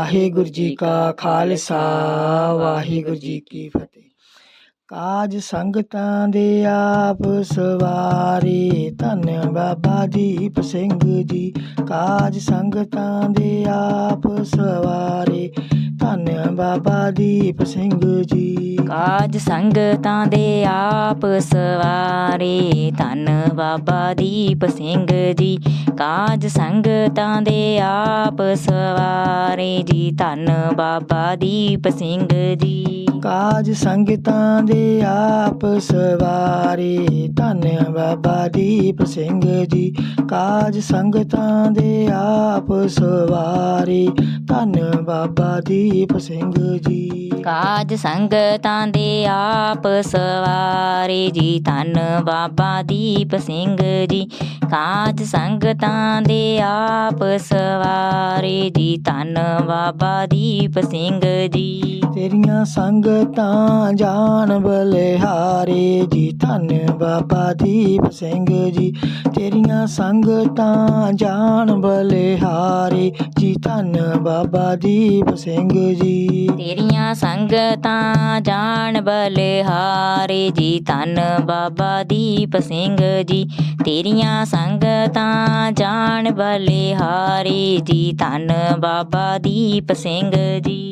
ਵਾਹਿਗੁਰੂ ਜੀ ਕਾ ਖਾਲਸਾ, ਵਾਹਿਗੁਰੂ ਜੀ ਕੀ ਫਤਿਹ। ਕਾਜ ਸੰਗਤਾਂ ਦੇ ਆਪ ਸਵਾਰੇ, ਧੰਨ ਬਾਬਾ ਦੀਪ ਸਿੰਘ ਜੀ। ਕਾਜ ਸੰਗਤਾਂ ਦੇ ਆਪ ਸਵਾਰੇ, ਧੰਨ ਬਾਬਾ ਦੀਪ ਸਿੰਘ ਜੀ। ਕਾਜ ਸੰਗਤਾਂ ਦੇ ਆਪ ਸਵਾਰੇ। ਧੰਨ ਬਾਬਾ ਦੀਪ ਸਿੰਘ ਜੀ, ਕਾਜ ਸੰਗਤਾਂ ਦੇ ਆਪ ਸਵਾਰੇ ਜੀ। ਧੰਨ ਬਾਬਾ ਦੀਪ ਸਿੰਘ ਜੀ। ਕਾਜ ਸੰਗਤਾਂ ਦੇ ਆਪ ਸਵਾਰੇ। ਧੰਨ ਬਾਬਾ ਦੀਪ ਸਿੰਘ ਜੀ, ਕਾਜ ਸੰਗਤਾਂ ਦੇ ਆਪ ਸਵਾਰੇ। ਧੰਨ ਬਾਬਾ ਦੀਪ ਸਿੰਘ ਜੀ। ਕਾਜ ਸੰਗਤਾਂ ਦੇ ਆਪ ਸਵਾਰੇ ਜੀ, ਧੰਨ ਬਾਬਾ ਦੀਪ ਸਿੰਘ ਜੀ। ਕਾਜ ਸੰਗਤਾਂ ਦੇ ਆਪ ਸਵਾਰੇ ਜੀ, ਧੰਨ ਬਾਬਾ ਦੀਪ ਸਿੰਘ ਜੀ। ਤੇਰੀਆਂ ਸੰਗਤਾਂ ਜਾਨ ਬਲਿਹਾਰੇ ਜੀ। ਧੰਨ ਬਾਬਾ ਦੀਪ ਸਿੰਘ ਜੀ। ਤੇਰੀਆਂ ਸੰਗਤਾਂ ਜਾਨ ਬਲਿਹਾਰੇ ਜੀ। ਧੰਨ ਬਾਬਾ ਦੀਪ ਸਿੰਘ ਜੀ। ਤੇਰੀਆਂ ਸੰਗਤਾਂ ਜਾਣ ਬਲਿਹਾਰੇ ਜੀ। ਧੰਨ ਬਾਬਾ ਦੀਪ ਸਿੰਘ ਜੀ। ਤੇਰੀਆਂ ਸੰਗਤਾਂ ਜਾਣ ਬਲਿਹਾਰੇ ਜੀ। ਧੰਨ ਬਾਬਾ ਦੀਪ ਸਿੰਘ ਜੀ।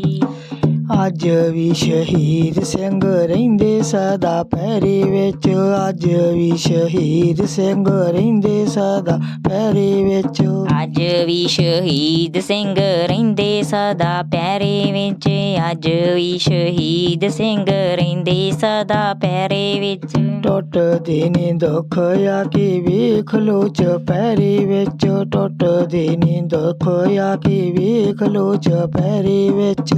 ਅੱਜ ਵੀ ਸ਼ਹੀਦ ਸਿੰਘ ਰਹਿੰਦੇ ਸਦਾ ਪੈਰੇ ਵਿੱਚ। ਅੱਜ ਵੀ ਸ਼ਹੀਦ ਸਿੰਘ ਰਹਿੰਦੇ ਸਦਾ ਪੈਰੇ ਵਿੱਚ। ਅੱਜ ਵੀ ਸ਼ਹੀਦ ਸਿੰਘ ਰਹਿੰਦੇ ਸਦਾ ਪਿਆਰੇ ਵਿੱਚ। ਅੱਜ ਵੀ ਸ਼ਹੀਦ ਸਿੰਘ ਰਹਿੰਦੇ ਸਦਾ ਪਿਆਰੇ ਵਿੱਚ। ਟੁੱਟਦੇ ਨੇ ਦੁੱਖ ਆ ਕੇ ਵੇਖ ਲੋ ਚਪੈਰੇ ਵਿੱਚ। ਟੁੱਟਦੇ ਨੇ ਦੁੱਖ ਆ ਕੇ ਵੇਖ ਲੋ ਚਪੈਰੇ ਵਿੱਚ।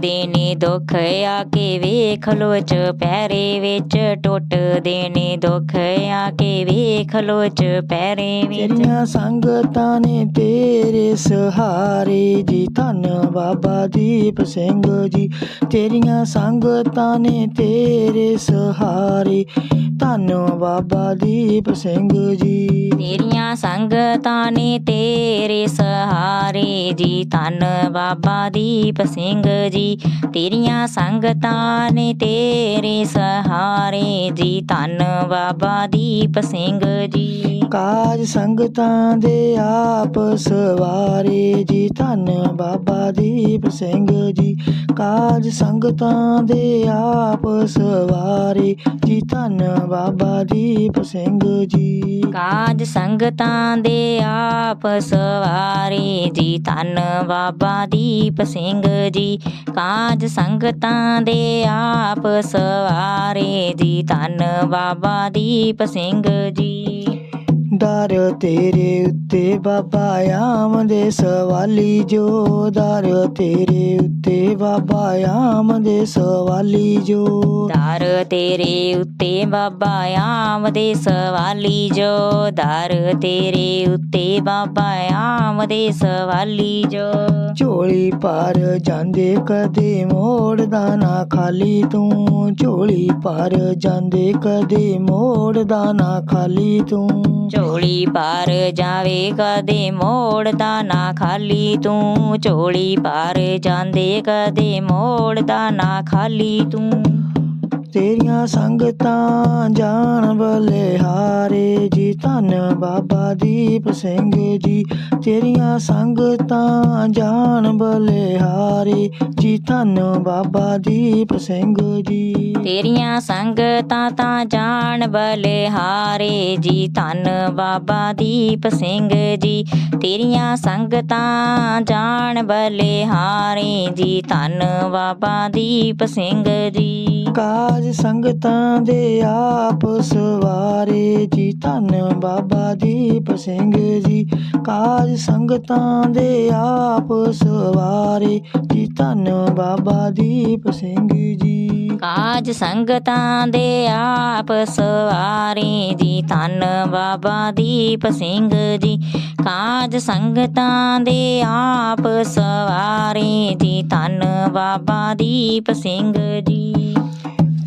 ਟੁੱਟਦੇ ਨੇ ਦੁੱਖ ਆ ਕੇ ਵੇਖ ਲੋ ਚੁਪਹਿਰੇ ਵਿੱਚ ਟੁੱਟਦੇ ਨੇ ਦੁੱਖ ਆ ਕੇ ਵੇਖ ਲੋ ਚੁਪਹਿਰੇ ਵਿੱਚ। ਤੇਰੀਆਂ ਸੰਗਤਾਂ ਨੇ ਤੇਰੇ ਸਹਾਰੇ ਜੀ, ਧੰਨ ਬਾਬਾ ਦੀਪ ਸਿੰਘ ਜੀ। ਤੇਰੀਆਂ ਸੰਗਤਾਂ ਨੇ ਤੇਰੇ ਸਹਾਰੇ ਧੰਨ ਬਾਬਾ ਦੀਪ ਸਿੰਘ ਜੀ। ਤੇਰੀਆਂ ਸੰਗਤਾਂ ਨੇ ਤੇਰੇ ਸਹਾਰੇ ਜੀ। ਧੰਨ ਬਾਬਾ ਦੀਪ ਸਿੰਘ ਜੀ। ਤੇਰੀਆਂ ਸੰਗਤਾਂ ਨੇ ਤੇਰੇ ਸਹਾਰੇ ਜੀ। ਧੰਨ ਬਾਬਾ ਦੀਪ ਸਿੰਘ ਜੀ। ਕਾਜ ਸੰਗਤਾਂ ਦੇ ਆਪ ਸਵਾਰੇ ਜੀ। ਧੰਨ ਬਾਬਾ ਦੀਪ ਸਿੰਘ ਜੀ। ਕਾਜ ਸੰਗਤਾਂ ਦੇ ਆਪ ਸਵਾਰੇ ਜੀ। ਧੰਨ ਬਾਬਾ ਦੀਪ ਸਿੰਘ ਜੀ। ਕਾਜ ਸੰਗਤਾਂ ਦੇ ਆਪ ਸਵਾਰੇ ਜੀ। ਧੰਨ ਬਾਬਾ ਦੀਪ ਸਿੰਘ ਜੀ। ਕਾਜ ਸੰਗਤਾਂ ਦੇ ਆਪ ਸਵਾਰੇ ਜੀ। ਧੰਨ ਬਾਬਾ ਦੀਪ ਸਿੰਘ ਜੀ। ਦਰ ਤੇਰੇ ਉੱਤੇ ਬਾਬਾ ਆਮਦੇ ਸਵਾਲੀ ਜੋ ਦਰ ਤੇਰੇ ਉੱਤੇ ਬਾਬਾ ਆਮਦੇ ਸਵਾਲੀ ਜੋ ਦਰ ਤੇਰੇ ਉੱਤੇ ਬਾਬਾ ਆਮਦੇ ਸਵਾਲੀ ਜੋ ਦਰ ਤੇਰੇ ਉੱਤੇ ਬਾਬਾ ਆਮਦੇ ਸਵਾਲੀ ਜੋ ਝੋਲੀ ਪਰ ਜਾਂਦੇ ਕਦੇ ਮੋੜਦਾ ਨਾ ਖਾਲੀ ਤੂੰ ਝੋਲੀ ਪਰ ਜਾਂਦੇ ਕਦੇ ਮੋੜਦਾ ਨਾ ਖਾਲੀ ਤੂੰ ਝੋਲੀ ਪਾਰ ਜਾਵੇ ਕਦੇ ਮੋੜਦਾ ਨਾ ਖਾਲੀ ਤੂੰ। ਝੋਲੀ ਪਾਰ ਜਾਂਦੇ ਕਦੇ ਮੋੜਦਾ ਨਾ ਖਾਲੀ ਤੂੰ। ਤੇਰੀਆਂ ਸੰਗਤਾਂ ਜਾਣ ਬਲਿਹਾਰੇ ਜੀ। ਧੰਨ ਬਾਬਾ ਦੀਪ ਸਿੰਘ ਜੀ। ਤੇਰੀਆਂ ਸੰਗਤਾਂ ਜਾਣ ਬਲਿਹਾਰੇ ਜੀ। ਧੰਨ ਬਾਬਾ ਦੀਪ ਸਿੰਘ ਜੀ। ਤੇਰੀਆਂ ਸੰਗਤਾਂ ਤਾਂ ਜਾਣ ਬਲਿਹਾਰੇ ਜੀ। ਧੰਨ ਬਾਬਾ ਦੀਪ ਸਿੰਘ ਜੀ। ਤੇਰੀਆਂ ਸੰਗਤਾਂ ਜਾਣ ਬਲਿਹਾਰੇ ਜੀ। ਧੰਨ ਬਾਬਾ ਦੀਪ ਸਿੰਘ ਜੀ। ਕਾਜ ਸੰਗਤਾਂ ਦੇ ਆਪ ਸਵਾਰੇ ਜੀ। ਧੰਨ ਬਾਬਾ ਦੀਪ ਸਿੰਘ ਜੀ। ਕਾਜ ਸੰਗਤਾਂ ਦੇ ਆਪ ਸਵਾਰੇ ਜੀ। ਧੰਨ ਬਾਬਾ ਦੀਪ ਸਿੰਘ ਜੀ। ਕਾਜ ਸੰਗਤਾਂ ਦੇ ਆਪ ਸਵਾਰੇ ਜੀ। ਧੰਨ ਬਾਬਾ ਦੀਪ ਸਿੰਘ ਜੀ। ਕਾਜ ਸੰਗਤਾਂ ਦੇ ਆਪ ਸਵਾਰੇ ਜੀ। ਧੰਨ ਬਾਬਾ ਦੀਪ ਸਿੰਘ ਜੀ।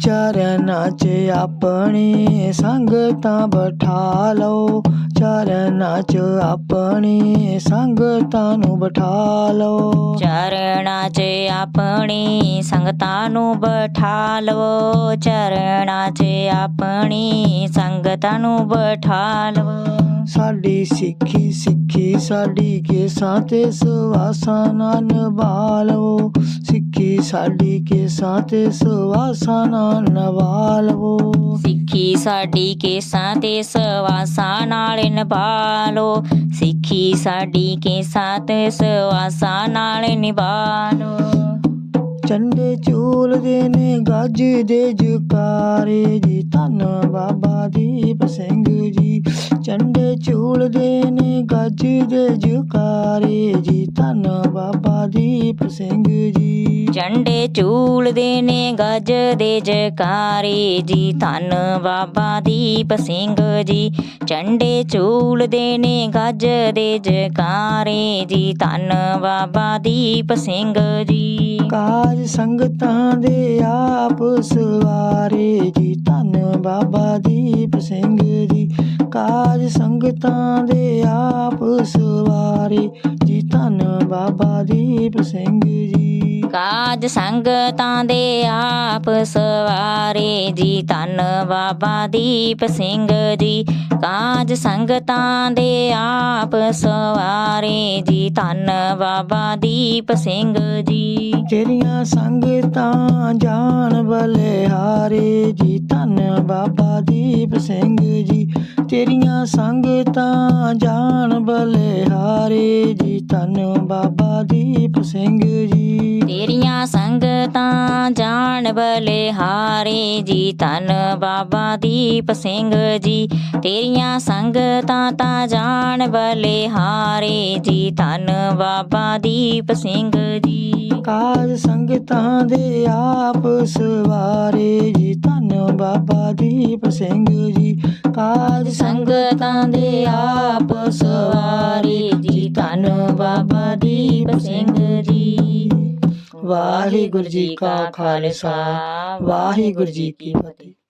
ਚਰਨਾਂ 'ਚ ਆਪਣੀ ਸੰਗਤਾਂ ਬਿਠਾ ਲਓ। ਚਰਨਾਂ 'ਚ ਆਪਣੀ ਸੰਗਤਾਂ ਨੂੰ ਬਿਠਾ ਲਓ। ਚਰਨਾਂ 'ਚ ਆਪਣੀ ਸੰਗਤਾਂ ਨੂੰ ਬਿਠਾ ਲਵੋ। ਚਰਨਾਂ 'ਚ ਆਪਣੀ ਸੰਗਤਾਂ ਨੂੰ ਬਿਠਾ ਲਵੋ। ਸਾਡੀ ਸਿੱਖੀ ਸਿੱਖੀ ਸਾਡੀ ਕੇਸਾਂ ਤੇ ਸਵਾਸਾਂ ਨਾਲ ਨਿਭਾ ਲਓ ਸਿੱਖੀ ਸਾਡੀ ਕੇਸਾਂ ਤੇ ਸਵਾਸਾਂ ਨਾਲ ਨਿਭਾ ਸਿੱਖੀ ਸਾਡੀ ਕੇਸਾਂ ਤੇ ਸਵਾਸਾਂ ਨਾਲ ਨਿਭਾ ਸਿੱਖੀ ਸਾਡੀ ਕੇਸਾਂ ਤੇ ਸਵਾਸਾਂ ਨਾਲ ਨਿਭਾਲੋ ਚੰਡੇ ਝੂਲਦੇ ਨੇ ਗੱਜ ਦੇ ਜਕਾਰੇ ਜੀ। ਧੰਨ ਬਾਬਾ ਦੀਪ ਸਿੰਘ ਜੀ। ਚੰਡੇ ਝੂਲਦੇ ਨੇ ਗੱਜ ਦੇ ਜਕਾਰੇ ਜੀ। ਧੰਨ ਬਾਬਾ ਦੀਪ ਸਿੰਘ ਜੀ। ਝੰਡੇ ਝੂਲਦੇ ਨੇ ਗੱਜ ਦੇ ਜਕਾਰੇ ਜੀ। ਧੰਨ ਬਾਬਾ ਦੀਪ ਸਿੰਘ ਜੀ। ਝੰਡੇ ਝੂਲਦੇ ਨੇ ਗੱਜ ਦੇ ਜਕਾਰੇ ਜੀ। ਧੰਨ ਬਾਬਾ ਦੀਪ ਸਿੰਘ ਜੀ। ਸੰਗਤਾਂ ਦੇ ਆਪ ਸਵਾਰੇ ਜੀ। ਧੰਨ ਬਾਬਾ ਦੀਪ ਸਿੰਘ ਜੀ। ਕਾਜ ਸੰਗਤਾਂ ਦੇ ਆਪ ਸਵਾਰੇ ਜੀ। ਧੰਨ ਬਾਬਾ ਦੀਪ ਸਿੰਘ ਜੀ। ਕਾਜ ਸੰਗਤਾਂ ਦੇ ਆਪ ਸਵਾਰੇ ਜੀ। ਧੰਨ ਬਾਬਾ ਦੀਪ ਸਿੰਘ ਜੀ, ਕਾਜ ਸੰਗਤਾਂ ਦੇ ਆਪ ਸਵਾਰੇ ਜੀ। ਧੰਨ ਬਾਬਾ ਦੀਪ ਸਿੰਘ ਜੀ। ਤੇਰੀਆਂ ਸੰਗਤਾਂ ਜਾਣ ਬਲਿਹਾਰੇ ਜੀ, ਧੰਨ ਬਾਬਾ ਦੀਪ ਸਿੰਘ ਜੀ ਤੇਰੀਆਂ ਸੰਗਤਾਂ ਜਾਣ ਬਲਿਹਾਰੇ ਜੀ, ਧੰਨ ਬਾਬਾ ਦੀਪ ਸਿੰਘ ਜੀ। ਤੇਰੀਆਂ ਸੰਗਤਾਂ ਜਾਣ ਬਲਿਹਾਰੇ ਜੀ ਤਨ ਬਾਬਾ ਦੀਪ ਸਿੰਘ ਜੀ। ਤੇਰੀਆਂ ਸੰਗਤਾਂ ਤਾਂ ਜਾਣ ਬਲਿਹਾਰੇ ਜੀ ਤਨ ਬਾਬਾ ਦੀਪ ਸਿੰਘ ਕਾਜ ਸੰਗਤਾਂ ਦੇ ਆਪ ਸਵਾਰੇ ਜੀ। ਧੰਨ ਬਾਬਾ ਦੀਪ ਸਿੰਘ ਜੀ। ਕਾਜ ਸੰਗਤਾਂ ਦੇ ਆਪ ਸਵਾਰੇ ਜੀ। ਧੰਨ ਬਾਬਾ ਦੀਪ ਸਿੰਘ ਜੀ। ਵਾਹਿਗੁਰੂ ਜੀ ਕਾ ਖਾਲਸਾ। ਵਾਹਿਗੁਰੂ ਜੀ ਕੀ ਫਤਿਹ।